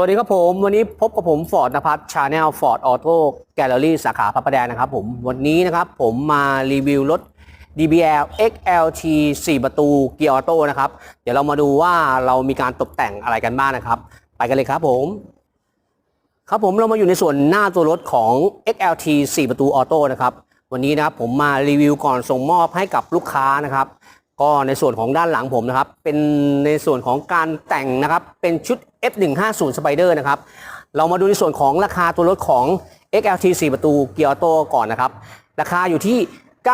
วัสดีครับผม วันนี้พบกับผมฟอร์ดนภัทรชาแนลฟอร์ดออโต้แกลเลอรี่สาขาพระประแดงนะครับผม วันนี้นะครับผมมารีวิวรถ DBL XLT 4 ประตูเกียร์ออโต้นะครับ เดี๋ยวเรามาดูว่าเรามีการตกแต่งอะไรกันบ้างนะครับ ไปกันเลยครับผม ครับผมเรามาอยู่ในส่วนหน้าตัวรถของ XLT 4 ประตูออโต้นะครับ วันนี้นะครับผมมารีวิวก่อนส่งมอบให้กับลูกค้านะครับก็ในส่วนของด้านหลังผมนะครับ เป็นในส่วนของการแต่งนะครับ เป็นชุด F150 Spider นะครับ เรามาดูในส่วนของราคาตัวรถของ XLT 4 ประตูเกียร์ออโต้ก่อนนะครับ ราคาอยู่ที่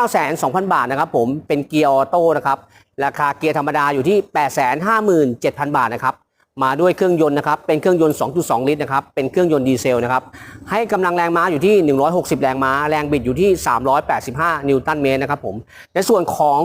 920,000บาทนะครับผมเป็นเกียร์ออโต้นะครับ ราคาเกียร์ธรรมดาอยู่ที่ 857,000 บาทนะครับ มาด้วยเครื่องยนต์นะครับ เป็นเครื่องยนต์ 2.2 ลิตรนะครับ เป็นเครื่องยนต์ดีเซลนะครับ ให้กำลังแรงม้าอยู่ที่ 160 แรงม้า แรงบิดอยู่ที่ 385 นิวตันเมตรนะครับผม ในส่วนของ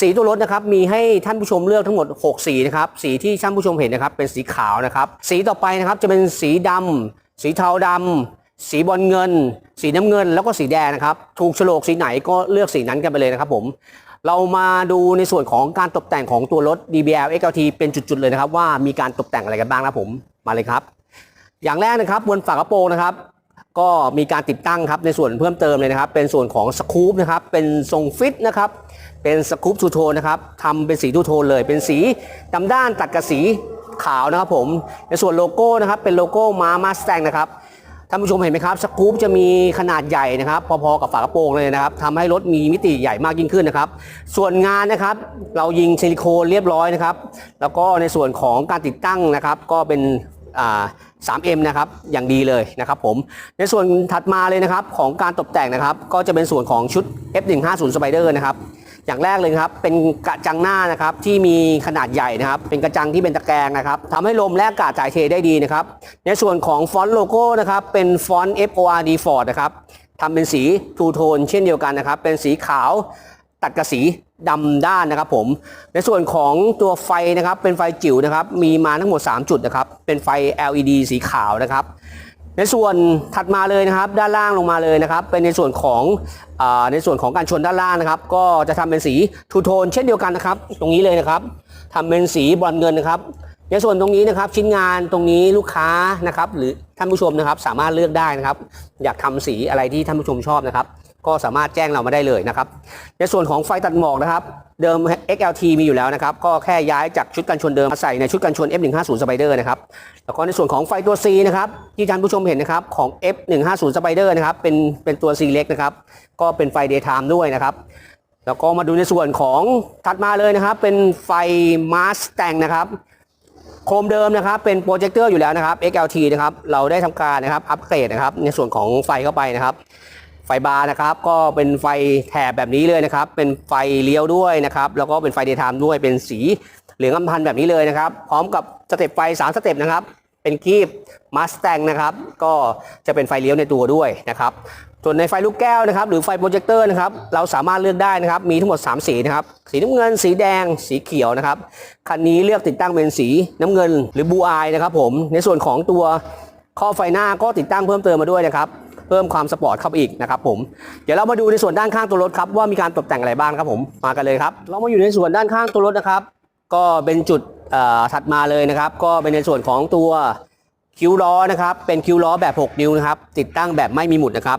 สีตัวรถนะครับ มีให้ท่านผู้ชมเลือกทั้งหมด 6 สีนะครับ สีที่ท่านผู้ชมเห็นนะครับ เป็นสีขาวนะครับ สีต่อไปนะครับ จะเป็นสีดำสีเทาดำสีบอลเงิน สีน้ำเงิน แล้วก็สีแดงนะครับ ถูกโฉลกสีไหนก็เลือกสีนั้นกันไปเลยนะครับผม เรามาดูในส่วนของการตกแต่งของตัวรถ DBL XLT เป็นจุดๆเลยนะครับ ว่ามีการตกแต่งอะไรกันบ้างนะผมมาเลยครับ อย่างแรกนะครับบนฝากระโปรงนะครับ ก็มีการติดตั้งครับในส่วนเพิ่มเติมเลยนะครับ เป็นส่วนของสกู๊ปนะครับเป็นทรงฟิตนะครับเป็นสกู๊ปทูโทนนะครับทำเป็นสีทูโทนเลย เป็นสีดำด้านตัดกับสีขาวนะครับผมในส่วนโลโก้นะครับเป็นโลโก้ม้ามาสแตงนะครับ ท่านผู้ชมเห็นไหมครับสกู๊ปจะมีขนาดใหญ่นะครับ พอๆกับฝากระโปรงเลยนะครับทำให้รถมีมิติใหญ่มากยิ่งขึ้นนะครับ ส่วนงานนะครับ เรายิงซิลิโคนเรียบร้อยนะครับ แล้วก็ในส่วนของการติดตั้งนะครับ ก็เป็นอ่า 3M นะครับอย่างดีเลยนะครับผมในส่วนถัดมาเลยนะครับของการตกแต่งนะครับ ก็จะเป็นส่วนของชุด F150 Spider นะครับ อย่างแรกเลยครับเป็นกระจังหน้านะครับที่มีขนาดใหญ่นะครับ เป็นกระจังที่เป็นตะแกรงนะครับทำให้ลมและอากาศถ่ายเทได้ดีนะครับ ในส่วนของฟอนต์โลโก้นะครับเป็นฟอนต์ FORD Ford นะครับทำเป็นสีทูโทนเช่นเดียวกันนะครับ เป็นสีขาวตัดกับสีดำด้านนะครับผม ในส่วนของตัวไฟนะครับเป็นไฟจิ๋วนะครับ มีมาทั้งหมด 3 จุดนะครับ เป็นไฟ LED สีขาวนะครับ ในส่วนถัดมาเลยนะครับด้านล่างลงมาเลยนะครับ เป็นในส่วนของอในส่วนของการชนด้านล่างนะครับ ก็จะทำเป็นสีทูโทนเช่นเดียวกันนะครับ ตรงนี้เลยนะครับทำเป็นสีบอลเงินนะครับ ในส่วนตรงนี้นะครับ ชิ้นงานตรงนี้ลูกค้านะครับ หรือท่านผู้ชมนะครับ สามารถเลือกได้นะครับ อยากทำสีอะไรที่ท่านผู้ชมชอบนะครับ ก็สามารถแจ้งเรามาได้เลยนะครับ ในส่วนของไฟตัดหมอกนะครับ เดิม XLT มีอยู่แล้วนะครับ ก็แค่ย้ายจากชุดกันชนเดิมมาใส่ในชุดกันชน F150 Spider นะครับ แล้วก็ในส่วนของไฟตัว C นะครับ ที่ท่านผู้ชมเห็นนะครับของ F150 Spider นะครับเป็นเป็นตัว C เล็กนะครับ ก็เป็นไฟ daytime ด้วยนะครับแล้วก็มาดูในส่วนของถัดมาเลยนะครับ เป็นไฟ Mustang นะครับ โคมเดิมนะครับ เป็นโปรเจคเตอร์อยู่แล้วนะครับ XLT นะครับ เราได้ทำการนะครับอัปเกรดนะครับ ในส่วนของไฟเข้าไปนะครับ ไฟบาร์นะครับก็เป็นไฟแถบแบบนี้เลยนะครับ เป็นไฟเลี้ยวด้วยนะครับ แล้วก็เป็นไฟเดย์ไทม์ด้วยเป็นสีเหลืองอำพันธ์แบบนี้เลยนะครับ พร้อมกับสเต็ปไฟ 3 สเต็ปนะครับ เป็นคีบมาสแตงนะครับ ก็จะเป็นไฟเลี้ยวในตัวด้วยนะครับ ส่วนในไฟลูกแก้วนะครับ หรือไฟโปรเจคเตอร์นะครับ เราสามารถเลือกได้นะครับ มีทั้งหมด 3 สีนะครับ สีน้ำเงิน สีแดง สีเขียวนะครับ คันนี้เลือกติดตั้งเป็นสีน้ำเงินหรือบูอายนะครับผม ในส่วนของตัวข้อไฟหน้าก็ติดตั้งเพิ่มเติมมาด้วยนะครับ เพิ่มความสปอร์ตเข้าไปอีกนะครับผมเดี๋ยวเรามาดูในส่วนด้านข้างตัวรถครับว่ามีการตกแต่งอะไรบ้างครับผมมากันเลยครับ เรามาอยู่ในส่วนด้านข้างตัวรถนะครับ ก็เป็นจุดถัดมาเลยนะครับ ก็เป็นในส่วนของตัวคิ้วล้อนะครับเป็นคิ้วล้อแบบ 6 นิ้วนะครับติดตั้งแบบไม่มีหมุดนะครับ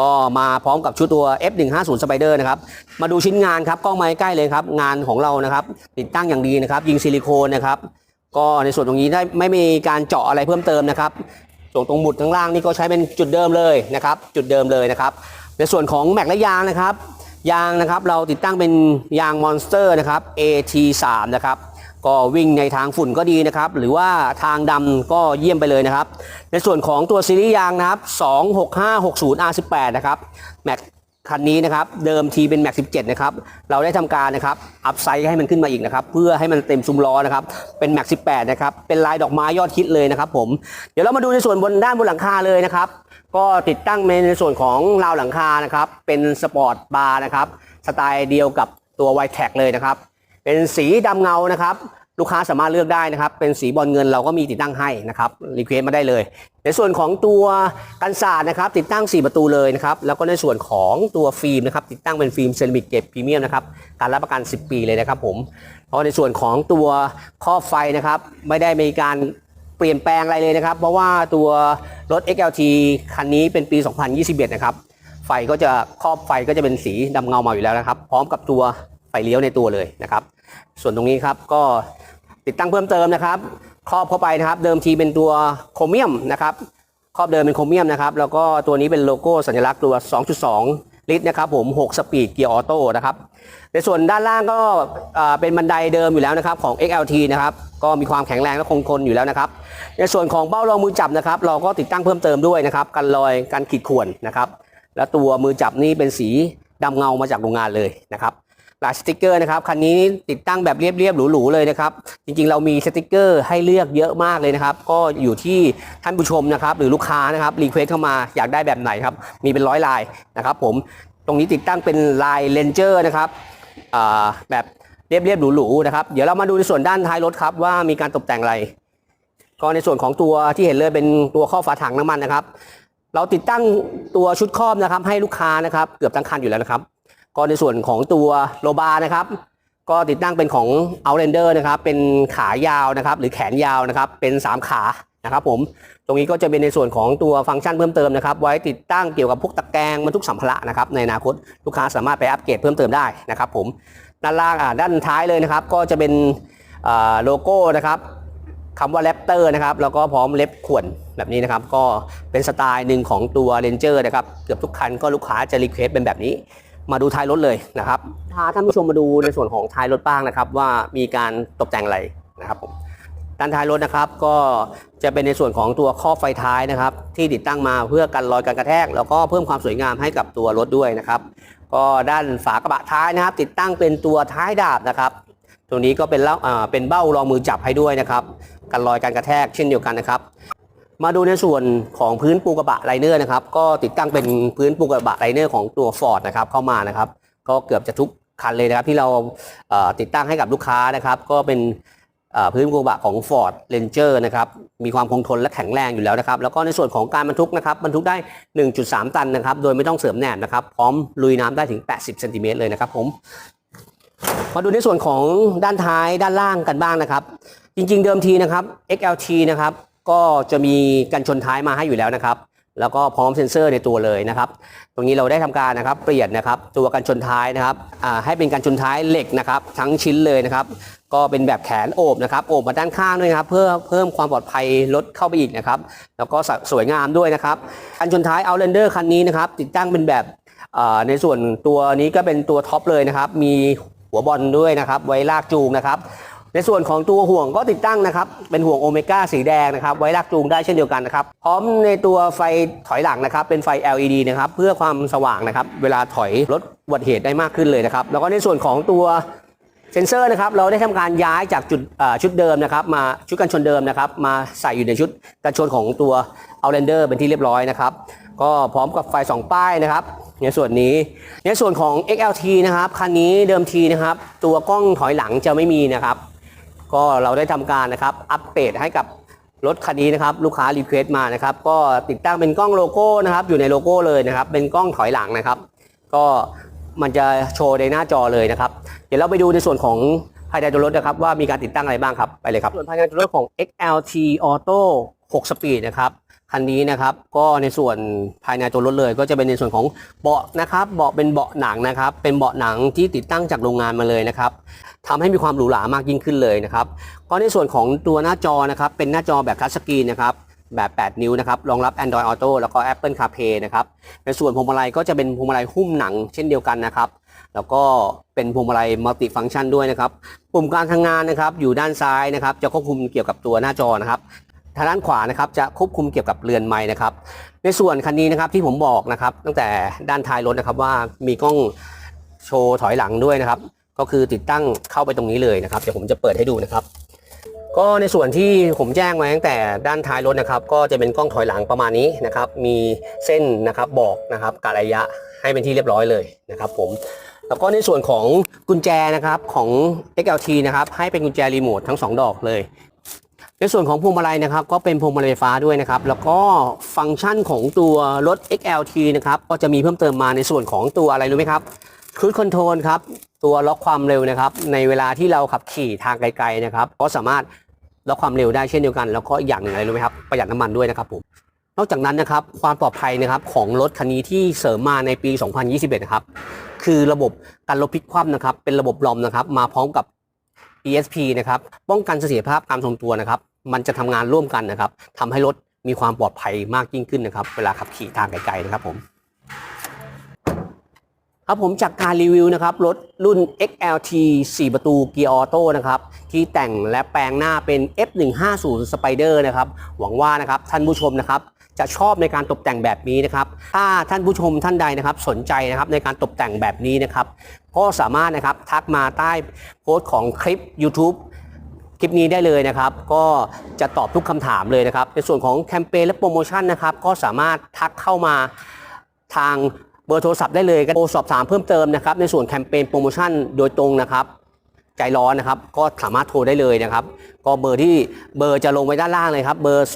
ก็มาพร้อมกับชุดตัว F150 Spider นะครับมาดูชิ้นงานครับกล้องไมาใกล้เลยครับงานของเรานะครับติดตั้งอย่างดีนะครับ ยิงซิลิโคนนะครับก็ในส่วนตรงนี้ได้ไม่มีการเจาะอะไรเพิ่มเติมนะครับ ส่วนตรงหมุดข้างล่างนี่ก็ใช้เป็นจุดเดิมเลยนะครับ จุดเดิมเลยนะครับ ในส่วนของแม็กและยางนะครับ ยางนะครับเราติดตั้งเป็นยางมอนสเตอร์นะครับ AT3 นะครับก็วิ่งในทางฝุ่นก็ดีนะครับ หรือว่าทางดำก็เยี่ยมไปเลยนะครับ ในส่วนของตัวซีรีส์ยางนะครับ 26560 R18 นะครับแม็ก คันนี้นะครับเดิมทีเป็นแม็ก17 นะครับ เราได้ทำการนะครับอัพไซด์ให้มันขึ้นมาอีกนะครับ เพื่อให้มันเต็มซุ้มล้อนะครับ เป็นแม็ก18 นะครับ เป็นลายดอกไม้ยอดฮิตเลยนะครับผมเดี๋ยวเรามาดูในส่วนบนด้านบนหลังคาเลยนะครับ ก็ติดตั้งในส่วนของราวหลังคานะครับ เป็นสปอร์ตบาร์นะครับ สไตล์เดียวกับตัว w i t e c เลยนะครับ เป็นสีดำเงานะครับ ลูกค้าสามารถเลือกได้นะครับ เป็นสีบอลเงินเราก็มีติดตั้งให้นะครับรีเควสมาได้เลย ในส่วนของตัวกันศาสตร์นะครับ ติดตั้ง 4 ประตูเลยนะครับ แล้วก็ในส่วนของตัวฟิล์มนะครับ ติดตั้งเป็นฟิล์มเซรามิกเกรดพรีเมียมนะครับ การรับประกัน 10 ปีเลยนะครับผมเพราะในส่วนของตัวข้อบไฟนะครับ ไม่ได้มีการเปลี่ยนแปลงอะไรเลยนะครับ เพราะว่าตัวรถ XLT คันนี้เป็นปี 2021 นะครับ ไฟก็จะครอบไฟก็จะเป็นสีดำเงามาอยู่แล้วนะครับ พร้อมกับตัวไฟเลี้ยวในตัวเลยนะครับ ส่วนตรงนี้ครับก็ ติดตั้งเพิ่มเติมนะครับ ครอบเข้าไปนะครับ เดิมทีเป็นตัวโครเมียมนะครับ ครอบเดิมเป็นโครเมียมนะครับ แล้วก็ตัวนี้เป็นโลโก้สัญลักษณ์ตัว 2.2 ลิตรนะครับ ผม 6 สปีดเกียร์ออโต้นะครับ ในส่วนด้านล่างก็เป็นบันไดเดิมอยู่แล้วนะครับของ XLT นะครับ ก็มีความแข็งแรงและคงทนอยู่แล้วนะครับ ในส่วนของเบ้ารองมือจับนะครับ เราก็ติดตั้งเพิ่มเติมด้วยนะครับ กันรอยกันขีดข่วนนะครับ และตัวมือจับนี่เป็นสีดำเงามาจากโรงงานเลยนะครับ หลายสติกเกอร์นะครับคันนี้ติดตั้งแบบเรียบๆหรูๆเลยนะครับ จริงๆ เรามีสติกเกอร์ให้เลือกเยอะมากเลยนะครับ ก็อยู่ที่ท่านผู้ชมนะครับ หรือลูกค้านะครับรีเควสเข้ามาอยากได้แบบไหนครับ มีเป็นร้อยลายนะครับ ผมตรงนี้ติดตั้งเป็นลายเลนเจอร์นะครับแบบเรียบๆหรูๆนะครับ เดี๋ยวเรามาดูในส่วนด้านท้ายรถครับว่ามีการตกแต่งอะไร ก็ในส่วนของตัวที่เห็นเลยเป็นตัวข้อฝาถังน้ำมันนะครับ เราติดตั้งตัวชุดครอบนะครับ ให้ลูกค้านะครับ เกือบทั้งคันอยู่แล้วนะครับ ก็ในส่วนของตัวโลบานะครับ ก็ติดตั้งเป็นของ Outlander นะครับ เป็นขายาวนะครับ หรือแขนยาวนะครับ เป็น 3 ขานะครับผม ตรงนี้ก็จะเป็นในส่วนของตัวฟังก์ชันเพิ่มเติมนะครับ ไว้ติดตั้งเกี่ยวกับพวกตะแกรงบรรทุกสัมภาระนะครับ ในอนาคตลูกค้าสามารถไปอัปเกรดเพิ่มเติมได้นะครับ ผม ด้านล่างอ่าด้านท้ายเลยนะครับ ก็จะเป็นโลโก้นะครับคำว่าแรปเตอร์นะครับ แล้วก็พร้อมเล็บข่วนแบบนี้นะครับ ก็เป็นสไตล์หนึ่งของตัวเรนเจอร์นะครับ เกือบทุกคันก็ลูกค้าจะรีเควสเป็นแบบนี้ มาดูท้ายรถเลยนะครับพาท่านผู้ชมมาดูในส่วนของท้ายรถบ้างนะครับ ว่ามีการตกแต่งอะไรนะครับผมด้านท้ายรถนะครับก็จะเป็นในส่วนของตัวครอบไฟท้ายนะครับ ที่ติดตั้งมาเพื่อกันรอยการกระแทก แล้วก็เพิ่มความสวยงามให้กับตัวรถด้วยนะครับ ก็ด้านฝากระบะท้ายนะครับ ติดตั้งเป็นตัวท้ายดาบนะครับตรงนี้ก็เป็นเล่าอ่าเป็นเบ้ารองมือจับให้ด้วยนะครับ กันรอยการกระแทกเช่นเดียวกันนะครับ มาดูในส่วนของพื้นปูกระบะไลเนอร์นะครับก็ติดตั้งเป็นพื้นปูกระบะไลเนอร์ของตัว Ford นะครับเข้ามานะครับ ก็เกือบจะทุกคันเลยนะครับที่เราติดตั้งให้กับลูกค้านะครับ ก็เป็นพื้นปูกระบะของ Ford Ranger นะครับมีความคงทนและแข็งแรงอยู่แล้วนะครับ แล้วก็ในส่วนของการบรรทุกนะครับบรรทุกได้ 1.3 ตันนะครับ โดยไม่ต้องเสริมแหนบนะครับ พร้อมลุยน้ำได้ถึง 80เซนติเมตรเลยนะครับผมมาดูในส่วนของด้านท้ายด้านล่างกันบ้างนะครับ จริง ๆ เดิมทีนะครับ XLT นะครับ ก็จะมีกันชนท้ายมาให้อยู่แล้วนะครับ แล้วก็พร้อมเซ็นเซอร์ในตัวเลยนะครับ ตรงนี้เราได้ทำการนะครับเปลี่ยนนะครับตัวกันชนท้ายนะครับให้เป็นกันชนท้ายเหล็กนะครับ ทั้งชิ้นเลยนะครับ ก็เป็นแบบแขนโอบนะครับโอบมาด้านข้างด้วยนะครับ เพื่อเพิ่มความปลอดภัยลดเข้าไปอีกนะครับ แล้วก็สสวยงามด้วยนะครับกันชนท้าย Outlander คันนี้นะครับ ติดตั้งเป็นแบบในส่วนตัวนี้ก็เป็นตัวท็อปเลยนะครับ มีหัวบอลด้วยนะครับ ไว้ลากจูงนะครับ ในส่วนของตัวห่วงก็ติดตั้งนะครับ เป็นห่วงโอเมก้าสีแดงนะครับ ไว้ลากจูงได้เช่นเดียวกันนะครับ พร้อมในตัวไฟถอยหลังนะครับ เป็นไฟ LED นะครับ เพื่อความสว่างนะครับ เวลาถอยลดอุบัติเหตุได้มากขึ้นเลยนะครับ แล้วก็ในส่วนของตัวเซ็นเซอร์นะครับ เราได้ทำการย้ายจากจุดชุดเดิมนะครับ มาชุดกันชนเดิมนะครับ มาใส่อยู่ในชุดกันชนของตัว Outlander เป็นที่เรียบร้อยนะครับ ก็พร้อมกับไฟ 2 ป้ายนะครับในส่วนนี้ ในส่วนของ XLT นะครับ คันนี้เดิมทีนะครับ ตัวกล้องถอยหลังจะไม่มีนะครับ ก็เราได้ทำการนะครับอัปเดตให้กับรถคันนี้นะครับลูกค้ารีเควสต์มานะครับ ก็ติดตั้งเป็นกล้องโลโก้นะครับ อยู่ในโลโก้เลยนะครับ เป็นกล้องถอยหลังนะครับ ก็มันจะโชว์ในหน้าจอเลยนะครับ เดี๋ยวเราไปดูในส่วนของภายในตัวรถนะครับว่ามีการติดตั้งอะไรบ้างครับไปเลยครับส่วนภายในตัวรถของ XLT Auto 6 Speed นะครับคันนี้นะครับก็ในส่วนภายในตัวรถเลย ก็จะเป็นในส่วนของเบาะนะครับเบาะเป็นเบาะหนังนะครับ เป็นเบาะหนังที่ติดตั้งจากโรงงานมาเลยนะครับ ทำให้มีความหรูหรามากยิ่งขึ้นเลยนะครับก็ในส่วนของตัวหน้าจอนะครับเป็นหน้าจอแบบทัชสกรีนนะครับแบบ 8 นิ้วนะครับ รองรับ Android Auto แล้วก็ Apple CarPlay นะครับ ในส่วนพวงมาลัยก็จะเป็นพวงมาลัยหุ้มหนังเช่นเดียวกันนะครับ แล้วก็เป็นพวงมาลัยมัลติฟังก์ชันด้วยนะครับ ปุ่มการทำงานนะครับ อยู่ด้านซ้ายนะครับ จะควบคุมเกี่ยวกับตัวหน้าจอนะครับทางด้านขวานะครับจะควบคุมเกี่ยวกับเรือนไม้นะครับ ในส่วนคันนี้นะครับที่ผมบอกนะครับ ตั้งแต่ด้านท้ายรถนะครับว่ามีกล้องโชว์ถอยหลังด้วยนะครับ ก็คือติดตั้งเข้าไปตรงนี้เลยนะครับเดี๋ยวผมจะเปิดให้ดูนะครับ ก็ในส่วนที่ผมแจ้งไว้ตั้งแต่ด้านท้ายรถนะครับ ก็จะเป็นกล้องถอยหลังประมาณนี้นะครับ มีเส้นนะครับบอกนะครับการระยะให้เป็นที่เรียบร้อยเลยนะครับผมแล้วก็ในส่วนของกุญแจนะครับของ XLT นะครับให้เป็นกุญแจรีโมททั้ง 2 ดอกเลย ในส่วนของพวงมาลัยนะครับ ก็เป็นพวงมาลัยไฟฟ้าด้วยนะครับ แล้วก็ฟังก์ชันของตัวรถ XLT นะครับก็จะมีเพิ่มเติมมาในส่วนของตัวอะไรรู้ไหมครับครู i คอนโทรลครับ ตัวล็อกความเร็วนะครับ ในเวลาที่เราขับขี่ทางไกลๆนะครับ ก็สามารถแล้วความเร็วได้เช่นเดียวกัน แล้วก็อีกอย่างหนึ่งอะไรรู้ไหมครับประหยัดน้ำมันด้วยนะครับผมนอกจากนั้นนะครับความปลอดภัยนะครับของรถคันนี้ที่เสริมมาในปี 2021 นะครับ คือระบบการลบพลิกคว่ำนะครับ เป็นระบบลอมนะครับ มาพร้อมกับ ESP นะครับ ป้องกันเสถียรภาพการทรงตัวนะครับ มันจะทำงานร่วมกันนะครับทำให้รถมีความปลอดภัยมากยิ่งขึ้นนะครับ เวลาขับขี่ทางไกลๆนะครับผม ครับผมจากการรีวิวนะครับรถรุ่น XLT 4 ประตูเกียร์ออโต้นะครับที่แต่งและแปลงหน้าเป็น F150 Spider นะครับหวังว่านะครับท่านผู้ชมนะครับจะชอบในการตกแต่งแบบนี้นะครับ ถ้าท่านผู้ชมท่านใดนะครับสนใจนะครับในการตกแต่งแบบนี้นะครับก็สามารถนะครับทักมาใต้โพสต์ของคลิป YouTube คลิปนี้ได้เลยนะครับ ก็จะตอบทุกคำถามเลยนะครับ ในส่วนของแคมเปญและโปรโมชั่นนะครับ ก็สามารถทักเข้ามาทาง บอร์โทรศัพท์ได้เลยก็โทรสอบถามเพิ่มเติมนะครับในส่วนแคมเปญโปรโมชั่นโดยตรงนะครับ ใจร้อนนะครับ ก็สามารถโทรได้เลยนะครับ ก็เบอร์ที่เบอร์จะลงไว้ด้านล่างเลยครับ เบอร์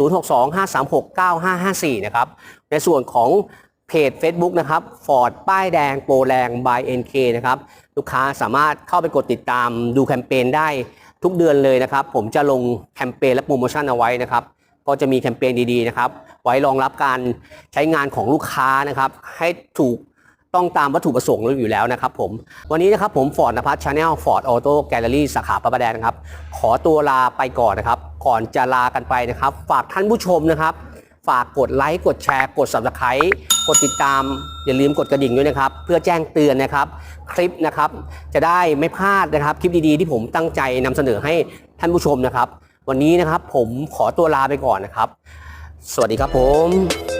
0625369554 นะครับ ในส่วนของเพจ Facebook นะครับ Ford ป้ายแดงโปรแรง by NK นะครับ ลูกค้าสามารถเข้าไปกดติดตามดูแคมเปญได้ทุกเดือนเลยนะครับ ผมจะลงแคมเปญและโปรโมชั่นเอาไว้นะครับ ก็จะมีแคมเปญดีๆนะครับ ไว้รองรับการใช้งานของลูกค้านะครับ ให้ถูกต้องตามวัตถุประสงค์อยู่แล้วนะครับผม วันนี้นะครับผมฟอร์ดนภัสชาแนลฟอร์ดออโต้แกลเลอรี่สาขาพระประแดงนะครับ ขอตัวลาไปก่อนนะครับ ก่อนจะลากันไปนะครับ ฝากท่านผู้ชมนะครับ ฝากกดไลค์กดแชร์ กด subscribe กดติดตาม อย่าลืมกดกระดิ่งด้วยนะครับ เพื่อแจ้งเตือนนะครับ คลิปนะครับ จะได้ไม่พลาดนะครับ คลิปดีๆที่ผมตั้งใจนำเสนอให้ท่านผู้ชมนะครับ วันนี้นะครับผมขอตัวลาไปก่อนนะครับ สวัสดีครับผม